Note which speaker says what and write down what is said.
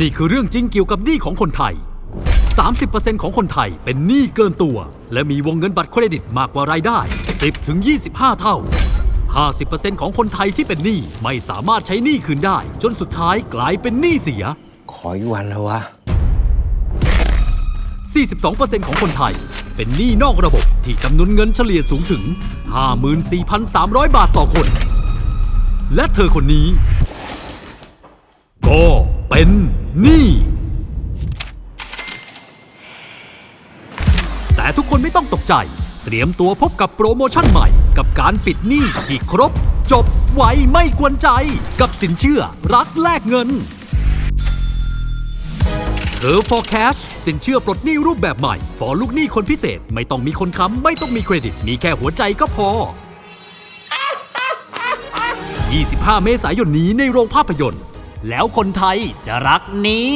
Speaker 1: นี่คือเรื่องจริงเกี่ยวกับหนี้ของคนไทย 30%ของคนไทยเป็นหนี้เกินตัว และมีวงเงินบัตรเครดิตมากกว่ารายได้ 10-25 เท่า 50%ของคนไทยที่เป็นหนี้ไม่สามารถใช้หนี้คืนได้ จนสุดท้ายกลายเป็นหนี้เสีย
Speaker 2: ขออีกวันแล้ววะ
Speaker 1: 42%ของคนไทยเป็นหนี้นอกระบบที่จำนวนเงินเฉลี่ยสูงถึง 54,300 บาทต่อคน และเธอคนนี้ ก็เป็นห นี้แต่ทุกคนไม่ต้องตกใจ เตรียมตัวพบกับโปรโมชั่นใหม่ กับการปิดหนี้ที่ครบ จบไวไม่กวนใจ กับสินเชื่อรักแลกเงินเธอ forecast สินเชื่อปลดหนี้รูปแบบใหม่ ฟอลูกหนี้คนพิเศษ ไม่ต้องมีคนค้ำ ไม่ต้องมีเครดิต มีแค่หัวใจก็พอ 25 เมษายนนี้ในโรงภาพยนตร์ แล้วคนไทยจะรักนี้